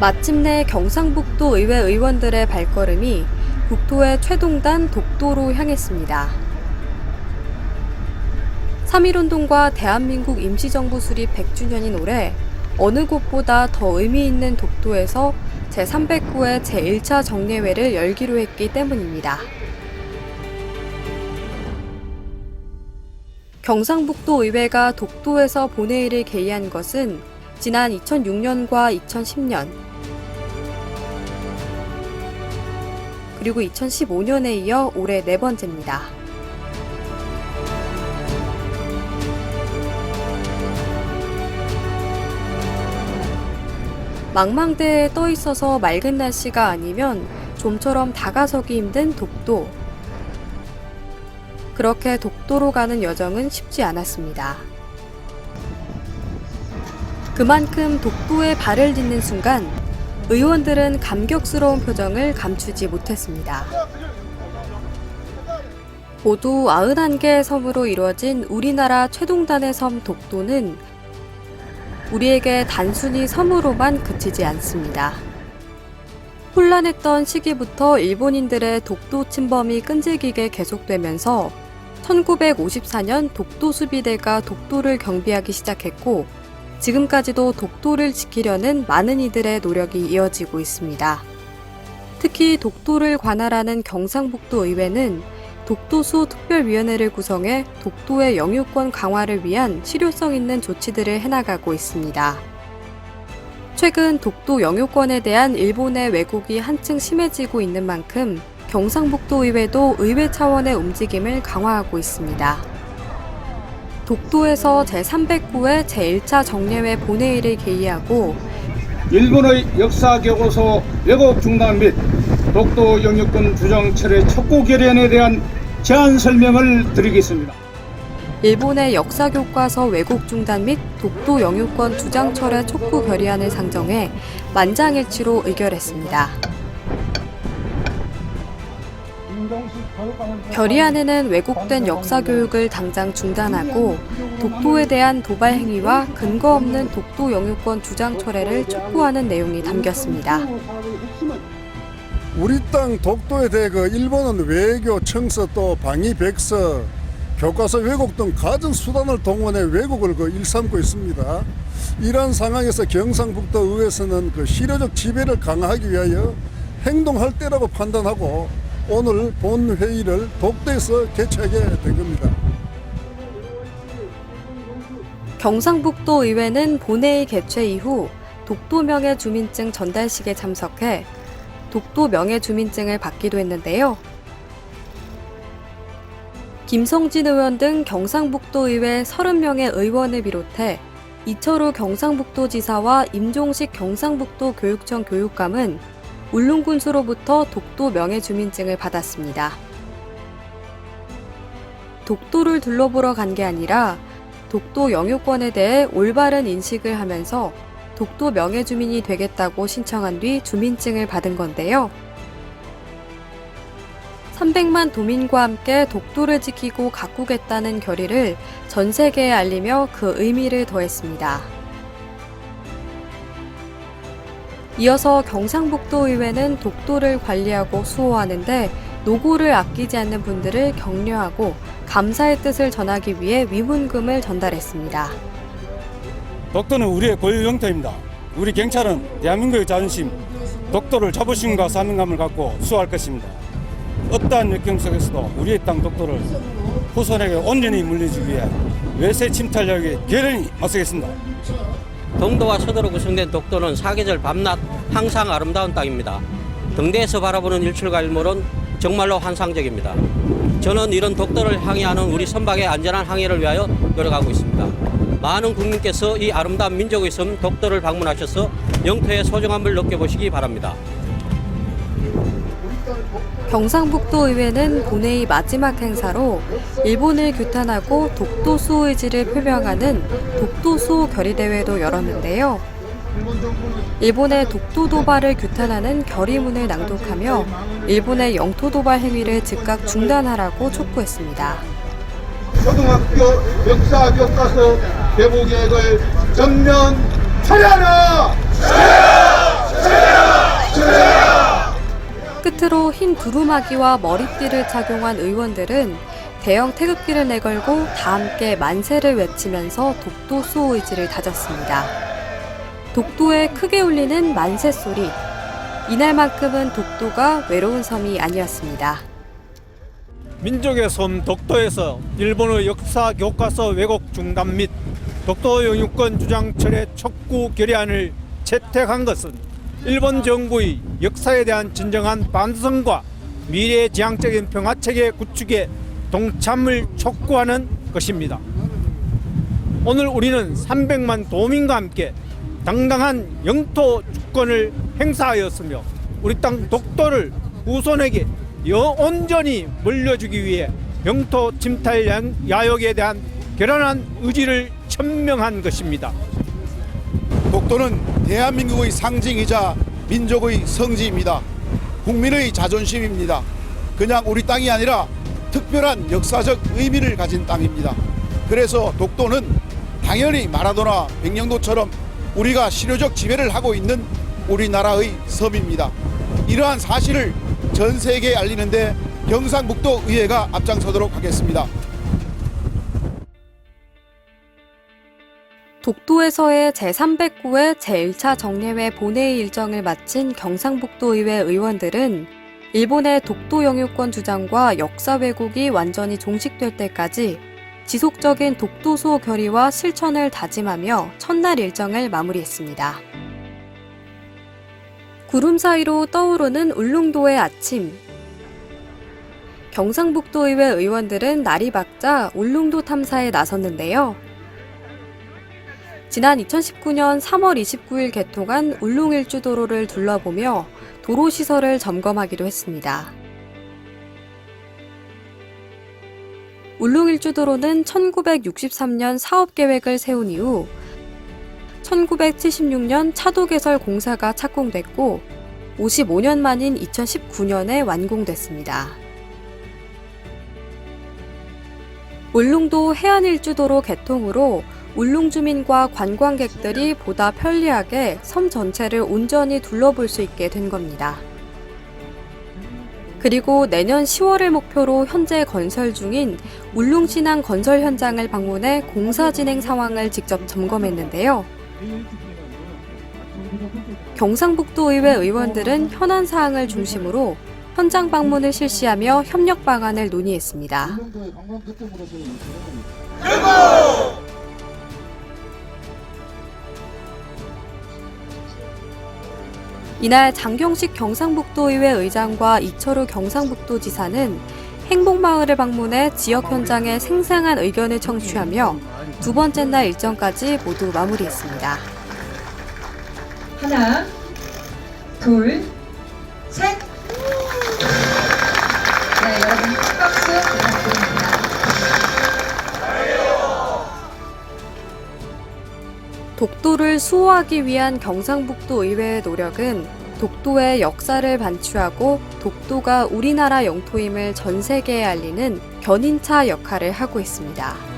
마침내 경상북도 의회 의원들의 발걸음이 국토의 최동단 독도로 향했습니다. 3.1운동과 대한민국 임시정부 수립 100주년인 올해 어느 곳보다 더 의미 있는 독도에서 제309회 제1차 정례회를 열기로 했기 때문입니다. 경상북도 의회가 독도에서 본회의를 개의한 것은 지난 2006년과 2010년 그리고 2015년에 이어 올해 네 번째입니다. 망망대에 떠 있어서 맑은 날씨가 아니면 좀처럼 다가서기 힘든 독도. 그렇게 독도로 가는 여정은 쉽지 않았습니다. 그만큼 독도에 발을 딛는 순간 의원들은 감격스러운 표정을 감추지 못했습니다. 모두 91개의 섬으로 이루어진 우리나라 최동단의 섬 독도는 우리에게 단순히 섬으로만 그치지 않습니다. 혼란했던 시기부터 일본인들의 독도 침범이 끈질기게 계속되면서 1954년 독도 수비대가 독도를 경비하기 시작했고 지금까지도 독도를 지키려는 많은 이들의 노력이 이어지고 있습니다. 특히 독도를 관할하는 경상북도 의회는 독도수 특별위원회를 구성해 독도의 영유권 강화를 위한 실효성 있는 조치들을 해나가고 있습니다. 최근 독도 영유권에 대한 일본의 왜곡이 한층 심해지고 있는 만큼 경상북도 의회도 의회 차원의 움직임을 강화하고 있습니다. 독도에서 제309회 제1차 정례회 본회의를 개의하고 일본의 역사 교과서 왜곡 중단 및 독도 영유권 주장 철회 촉구 결연에 대한 제안 설명을 드리겠습니다. 일본의 역사 교과서 왜곡 중단 및 독도 영유권 주장 철회 촉구 결의안을 상정해 만장일치로 의결했습니다. 결의 안에는 왜곡된 역사 교육을 당장 중단하고 독도에 대한 도발 행위와 근거 없는 독도 영유권 주장 철회를 촉구하는 내용이 담겼습니다. 우리 땅 독도에 대해 그 일본은 외교, 청서 또 방위 백서, 교과서 왜곡 등 가진 수단을 동원해 왜곡을 그 일삼고 있습니다. 이러한 상황에서 경상북도 의회에서는 그 실효적 지배를 강화하기 위하여 행동할 때라고 판단하고 오늘 본 회의를 독도에서 개최하게 된 겁니다. 경상북도 의회는 본회의 개최 이후 독도 명예 주민증 전달식에 참석해 독도 명예 주민증을 받기도 했는데요. 김성진 의원 등 경상북도 의회 30명의 의원을 비롯해 이철우 경상북도지사와 임종식 경상북도 교육청 교육감은 울릉군수로부터 독도 명예 주민증을 받았습니다. 독도를 둘러보러 간 게 아니라 독도 영유권에 대해 올바른 인식을 하면서 독도 명예주민이 되겠다고 신청한 뒤 주민증을 받은 건데요. 300만 도민과 함께 독도를 지키고 가꾸겠다는 결의를 전 세계에 알리며 그 의미를 더했습니다. 이어서 경상북도 의회는 독도를 관리하고 수호하는데 노고를 아끼지 않는 분들을 격려하고 감사의 뜻을 전하기 위해 위문금을 전달했습니다. 독도는 우리의 고유 영토입니다. 우리 경찰은 대한민국의 자존심, 독도를 자부심과 사명감을 갖고 수호할 것입니다. 어떠한 역경 속에서도 우리의 땅 독도를 후손에게 온전히 물리주기 위해 외세 침탈력에 결연히 맞서겠습니다. 동도와 서도로 구성된 독도는 사계절 밤낮 항상 아름다운 땅입니다. 등대에서 바라보는 일출과 일몰은 정말로 환상적입니다. 저는 이런 독도를 항해하는 우리 선박의 안전한 항해를 위하여 노력하고 있습니다. 많은 국민께서 이 아름다운 민족의 섬 독도를 방문하셔서 영토의 소중함을 느껴보시기 바랍니다. 경상북도 의회는 본회의 마지막 행사로 일본을 규탄하고 독도 수호 의지를 표명하는 독도 수호 결의대회도 열었는데요. 일본의 독도 도발을 규탄하는 결의문을 낭독하며 일본의 영토 도발 행위를 즉각 중단하라고 촉구했습니다. 초등학교 역사 교과서 개보 계획을 전면! 철회하라! 끝으로 흰 두루마기와 머리띠를 착용한 의원들은 대형 태극기를 내걸고 다 함께 만세를 외치면서 독도 수호 의지를 다졌습니다. 독도에 크게 울리는 만세 소리. 이날만큼은 독도가 외로운 섬이 아니었습니다. 민족의 섬 독도에서 일본의 역사 교과서 왜곡 중단 및 독도 영유권 주장 철회 촉구 결의안을 채택한 것은 일본 정부의 역사에 대한 진정한 반성과 미래 지향적인 평화 체계 구축에 동참을 촉구하는 것입니다. 오늘 우리는 300만 도민과 함께 당당한 영토 주권을 행사하였으며 우리 땅 독도를 후손에게 여 온전히 물려주기 위해 영토 침탈 야- 야욕에 대한 결연한 의지를 천명한 것입니다. 독도는 대한민국의 상징이자 민족의 성지입니다. 국민의 자존심입니다. 그냥 우리 땅이 아니라 특별한 역사적 의미를 가진 땅입니다. 그래서 독도는 당연히 마라도나 백령도처럼 우리가 실효적 지배를 하고 있는 우리나라의 섬입니다. 이러한 사실을 전 세계에 알리는데 경상북도 의회가 앞장서도록 하겠습니다. 독도에서의 제309회 제1차 정례회 본회의 일정을 마친 경상북도의회 의원들은 일본의 독도 영유권 주장과 역사 왜곡이 완전히 종식될 때까지 지속적인 독도 수호 결의와 실천을 다짐하며 첫날 일정을 마무리했습니다. 구름 사이로 떠오르는 울릉도의 아침. 경상북도의회 의원들은 날이 밝자 울릉도 탐사에 나섰는데요. 지난 2019년 3월 29일 개통한 울릉일주 도로를 둘러보며 도로 시설을 점검하기도 했습니다. 울릉일주도로는 1963년 사업 계획을 세운 이후 1976년 차도 개설 공사가 착공됐고 55년 만인 2019년에 완공됐습니다. 울릉도 해안일주도로 개통으로 울릉 주민과 관광객들이 보다 편리하게 섬 전체를 온전히 둘러볼 수 있게 된 겁니다. 그리고 내년 10월을 목표로 현재 건설 중인 울릉신항 건설 현장을 방문해 공사 진행 상황을 직접 점검했는데요. 경상북도 의회 의원들은 현안 사항을 중심으로 현장 방문을 실시하며 협력 방안을 논의했습니다. 이날 장경식 경상북도의회 의장과 이철우 경상북도 지사는 행복마을을 방문해 지역 현장의 생생한 의견을 청취하며 두 번째 날 일정까지 모두 마무리했습니다. 하나, 둘, 셋. 독도를 수호하기 위한 경상북도 의회의 노력은 독도의 역사를 반추하고 독도가 우리나라 영토임을 전 세계에 알리는 견인차 역할을 하고 있습니다.